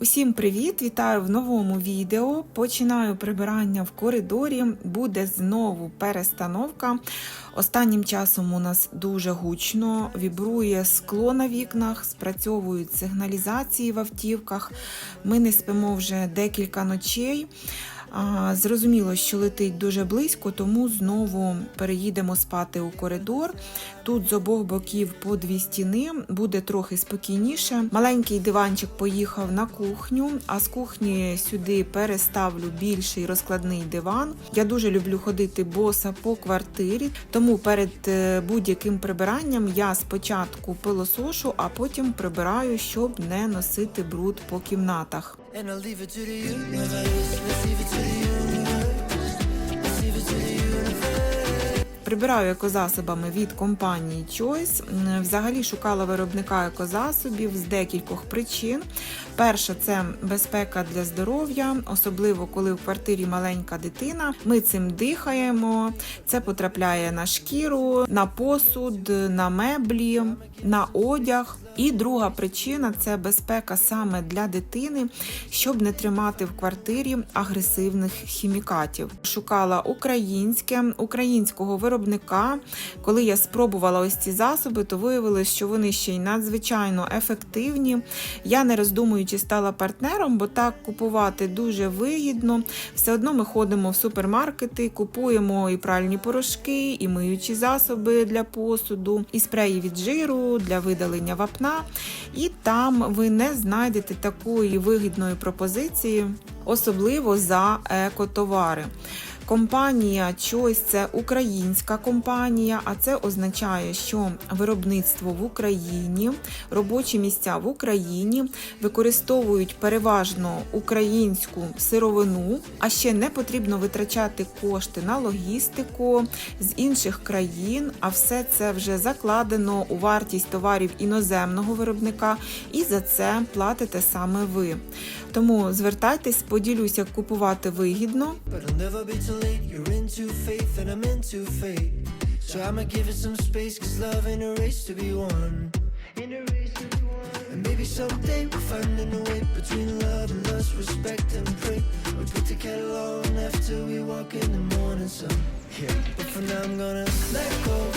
Усім привіт! Вітаю в новому відео. Починаю прибирання в коридорі. Буде знову перестановка. Останнім часом у нас дуже гучно, вібрує скло на вікнах, спрацьовують сигналізації в автівках. Ми не спимо вже декілька ночей. А, Зрозуміло, що летить дуже близько, тому знову переїдемо спати у коридор. Тут з обох боків по дві стіни буде трохи спокійніше. Маленький диванчик поїхав на кухню, а з кухні сюди переставлю більший розкладний диван. Я дуже люблю ходити боса по квартирі, тому перед е, будь-яким прибиранням я спочатку пилосошу, а потім прибираю, щоб не носити бруд по кімнатах. And I'll leave it to the universe. Let's leave it to the universe. Let's leave it to the universe. Прибираю екозасобами від компанії Choice. Взагалі шукала виробника екозасобів з декількох причин. Перша це безпека для здоров'я, особливо коли в квартирі маленька дитина. Ми цим дихаємо. Це потрапляє на шкіру, на посуд, на меблі, на одяг. І друга причина це безпека саме для дитини, щоб не тримати в квартирі агресивних хімікатів. Шукала українське, українського виробника. Коли я спробувала ось ці засоби, то виявилось, що вони ще й надзвичайно ефективні. Я не роздумуючи стала партнером, бо так купувати дуже вигідно. Все одно ми ходимо в супермаркети, купуємо і пральні порошки, і миючі засоби для посуду, і спреї від жиру для видалення вапна. І там ви не знайдете такої вигідної пропозиції, особливо за екотовари. Компанія Choice – це українська компанія, а це означає, що виробництво в Україні, робочі місця в Україні використовують переважно українську сировину, а ще не потрібно витрачати кошти на логістику з інших країн. А все це вже закладено у вартість товарів іноземного виробника, і за це платите саме ви. Тому звертайтесь, поділюся, як купувати вигідно. But I'll never be too late. You're into faith and I'm into fate. So I'ma give it some space, cause love ain't a race to be won. In a race to be won. And maybe someday we'll find a new way between love and lust, respect and pray. We put the kettle on after we walk in the morning sun. Yeah. But for now I'm gonna let go,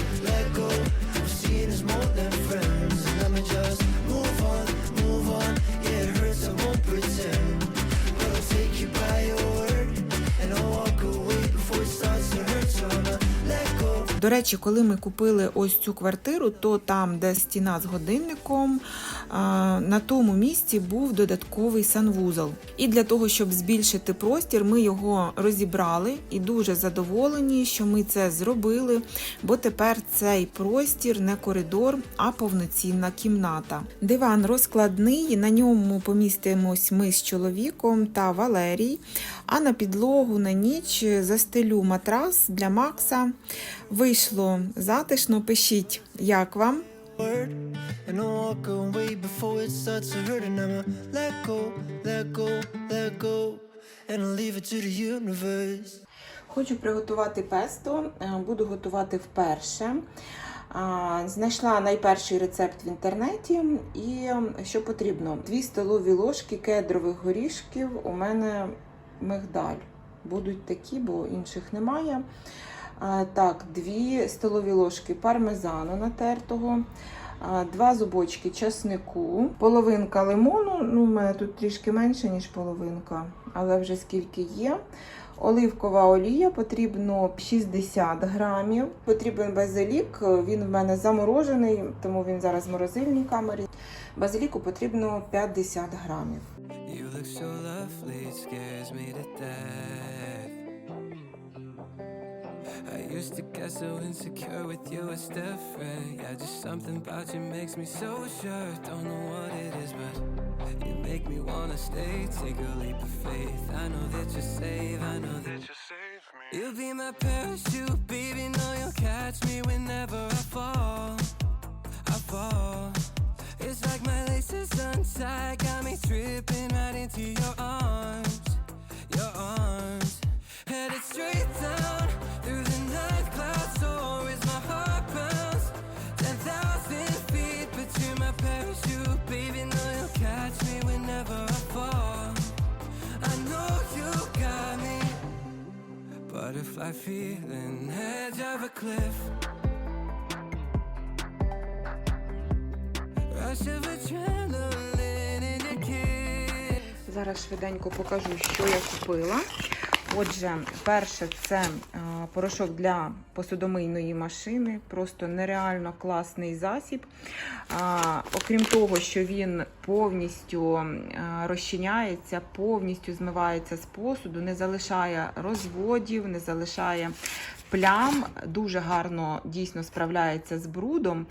речі, коли ми купили ось цю квартиру, то там, де стіна з годинником, на тому місці був додатковий санвузол. І для того, щоб збільшити простір, ми його розібрали і дуже задоволені, що ми це зробили, бо тепер цей простір не коридор, а повноцінна кімната. Диван розкладний, на ньому помістимось ми з чоловіком та Валерій. А на підлогу на ніч застелю матрас для Макса. Вийшло затишно. Пишіть, як вам. Word and I'll walk away before it starts to hurt and I'ma let go, let go, let go and I'll leave it to the universe. Хочу приготувати песто, е, буду готувати вперше. Знайшла найперший рецепт в інтернеті, і що потрібно: 2 столові ложки кедрових горішків. У мене мигдаль. Будуть такі, бо інших немає. Так, 2 столові ложки пармезану натертого. а, Два зубочки часнику, половинка лимону. Ну, у мене тут трішки менше, ніж половинка, але вже скільки є. Оливкова олія потрібно 60 грамів. Потрібен базилік. Він в мене заморожений, тому він зараз в морозильній камері. Базиліку потрібно 50 грамів. You look so lovely, scares me to death. I used to get so insecure with you, it's different. Yeah, just something about you makes me so sure. Don't know what it is, but you make me wanna stay. Take a leap of faith. I know that you're safe, I know that you're safe. Me. You'll be my parachute, baby. Know you'll catch me whenever I fall. I fall. It's like my laces untied, got me tripping right into your arms, your arms. Headed straight down feeling edge of a cliff. Rush of adrenaline in your kiss. Зараз швиденько покажу, що я купила. Отже, перше це е, порошок для посудомийної машини. Просто нереально класний засіб. Окрім того, що він повністю е, розчиняється, повністю змивається з посуду, не залишає розводів, не залишає плям, дуже гарно дійсно справляється з брудом.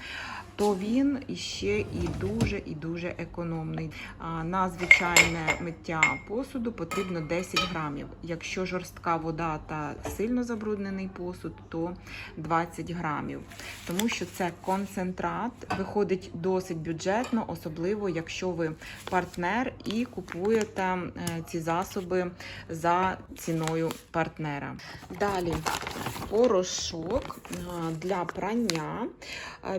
То він іще і дуже і дуже економний. На звичайне миття посуду потрібно 10 грамів. Якщо жорстка вода та сильно забруднений посуд, то 20 грамів. Тому що це концентрат, виходить досить бюджетно, особливо якщо ви партнер і купуєте е, ці засоби за ціною партнера. Далі порошок для прання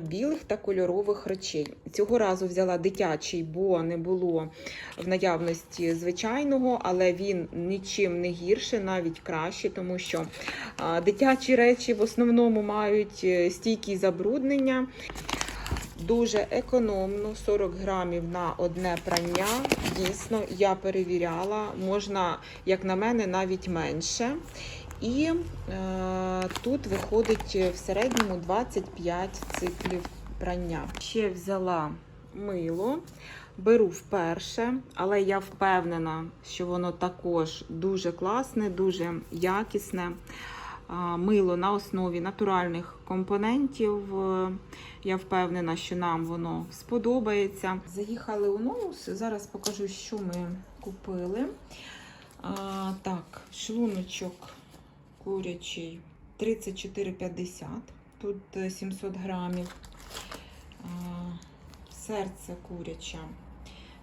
білих та кольорових речей. Цього разу взяла дитячий, бо не було в наявності звичайного, але він нічим не гірше, навіть краще, тому що дитячі речі в основному мають е, стійкі забруднення. Дуже економно, 40 грамів на одне прання. Дійсно, я перевіряла, можна, як на мене, навіть менше. І е, тут виходить в середньому 25 циклів прання. Ще взяла мило, беру вперше, але я впевнена, що воно також дуже класне, дуже якісне. Мило на основі натуральних компонентів. Е, Я впевнена, що нам воно сподобається. Заїхали у Ноус. Зараз покажу, що ми купили. А, так, шлуночок курячий 34,50. Тут е, 700 грамів. Серце куряче.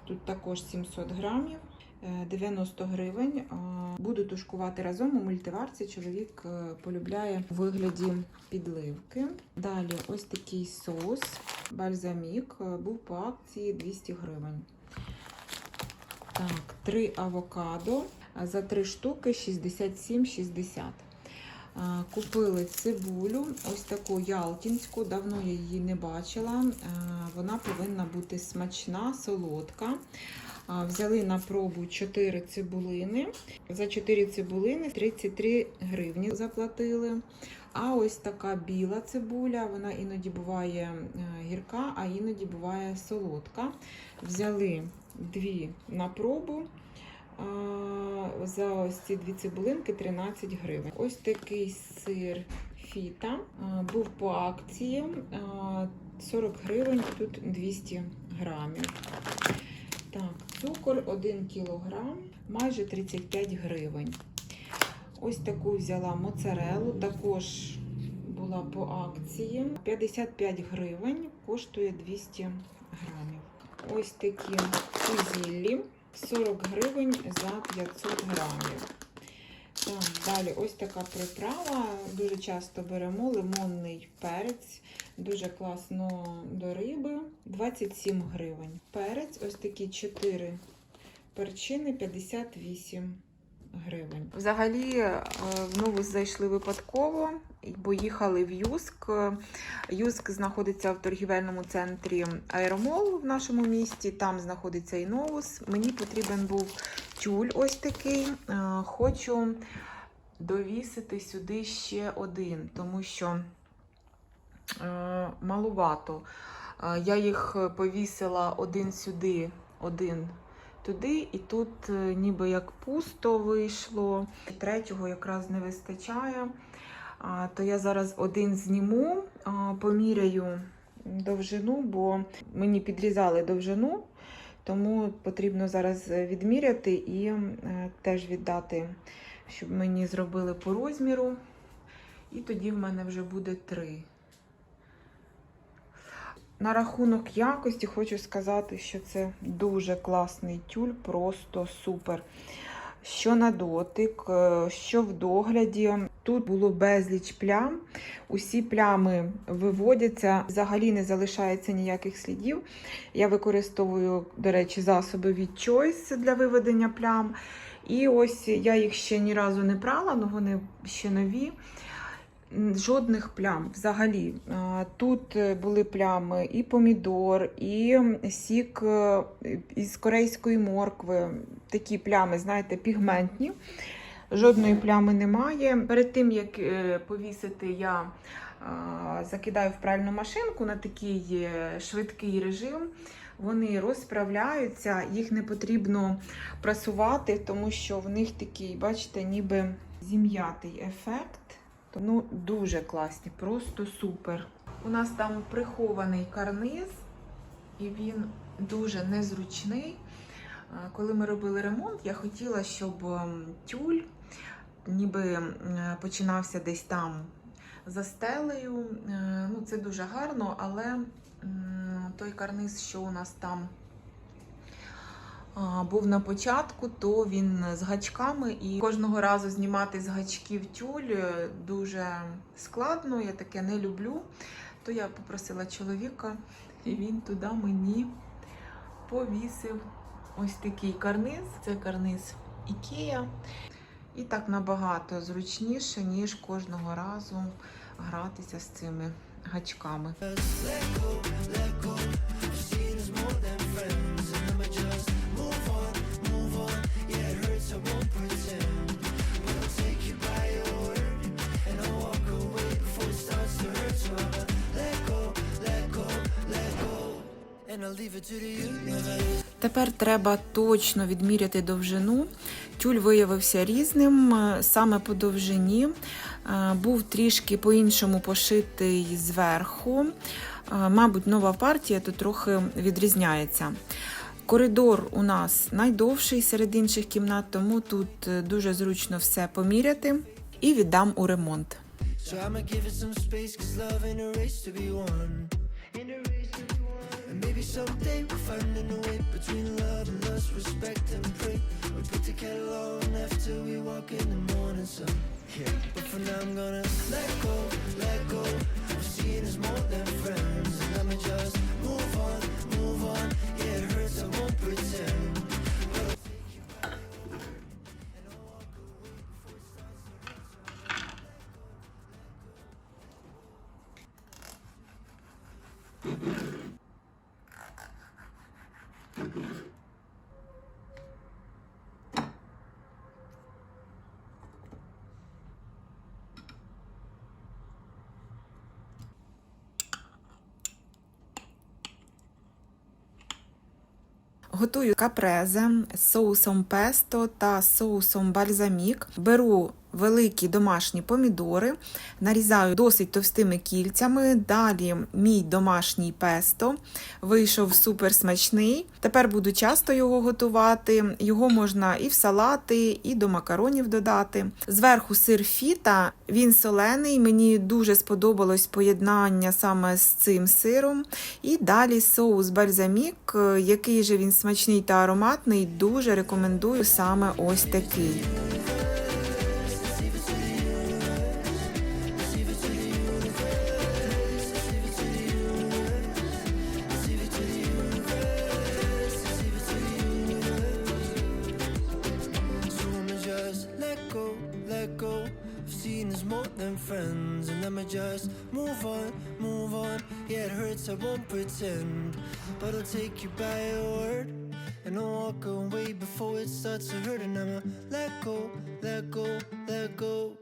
Тут також 700 грамів. е, 90 гривень. Буду тушкувати разом у мультиварці. Чоловік е, полюбляє у вигляді підливки. Далі ось такий соус, бальзамік. е, Був по акції 200 гривень. Так, три авокадо. За три штуки 67,60. Купили цибулю, ось таку ялтінську, давно я її не бачила. Вона повинна бути смачна, солодка. Взяли на пробу 4 цибулини. За 4 цибулини 33 гривні заплатили. А ось така біла цибуля, вона іноді буває гірка, а іноді буває солодка. Взяли дві на пробу. За ось ці дві цибулинки 13 гривень. Ось такий сир фіта був по акції 40 гривень, тут 200 грамів. Так, цукор 1 кілограм, майже 35 гривень. Ось таку взяла моцарелу, також була по акції. 55 гривень, коштує 200 грамів. Ось такі фузіллі. 40 гривень за 500 грамів. Так, далі ось така приправа. Дуже часто беремо лимонний перець. Дуже класно до риби. 27 гривень. Перець, ось такі 4 перчини, 58 гривень. Взагалі, е, в Новус зайшли випадково, бо їхали в Юск. Юск знаходиться в торгівельному центрі Аеромол в нашому місті. Там знаходиться і Новус. Мені потрібен був тюль ось такий. Е, Хочу довісити сюди ще один, тому що е, малувато. Е, Я їх повісила один сюди, один туди, і тут е, ніби як пусто вийшло. Третього якраз не вистачає. То я зараз один зніму, поміряю довжину, бо мені підрізали довжину, тому потрібно зараз відміряти і е, теж віддати, щоб мені зробили по розміру. І тоді в мене вже буде три. На рахунок якості хочу сказати, що це дуже класний тюль, просто супер. Що на дотик, е, що в догляді. Тут було безліч плям. Усі плями виводяться, взагалі не залишається ніяких слідів. Я використовую, до речі, засоби від Choice для виведення плям. І ось я їх ще ні разу не прала, але вони ще нові. Жодних плям взагалі. Тут е, були плями і помідор, і сік е, із корейської моркви. Такі плями, знаєте, пігментні. Жодної плями немає. Перед тим, як е, повісити, я закидаю в пральну машинку на такий е, швидкий режим. Вони розправляються, їх не потрібно прасувати, тому що в них такий, бачите, ніби зім'ятий ефект. Ну, дуже класні, просто супер. У нас там прихований карниз, і він дуже незручний. Коли ми робили ремонт, я хотіла, щоб ем, тюль ніби починався десь там за стелею. Е, Ну, це дуже гарно, але той карниз, що у нас там був на початку, то він з гачками, і кожного разу знімати з гачків тюль е, дуже складно, я таке не люблю. То я попросила чоловіка, і він туди мені повісив ось такий карниз. Це карниз Ікея. І так набагато зручніше, ніж кожного разу гратися з цими гачками. Тепер треба точно відміряти довжину. Тюль виявився різним е, саме по довжині. Е, Був трішки по-іншому пошитий зверху. Е, Мабуть, нова партія тут трохи відрізняється. Коридор у нас найдовший серед інших кімнат, тому тут дуже зручно все поміряти і віддам у ремонт. So I'ma give it some space, cause love ain't a race to be won. Someday we'll find a new way between love and lust, respect and pray. We put the kettle on after we walk in the morning sun. Yeah. But for now I'm gonna let go, let go. seeing us more than friends. Готую капрезе з соусом песто та соусом бальзамік. Беру великі домашні помідори, нарізаю досить товстими кільцями. Далі мій домашній песто вийшов супер смачний. Тепер буду часто його готувати. Його можна і в салати, і до макаронів додати. Зверху сир фіта, він солений. Мені дуже сподобалось поєднання саме з цим сиром. І далі соус бальзамік, е, який же він смачний та ароматний, дуже рекомендую саме ось такий. Friends, and I'ma just move on, move on. Yeah, it hurts, I won't pretend, but I'll take you by your word. And I'll walk away before it starts to hurt, and I'ma let go, let go, let go.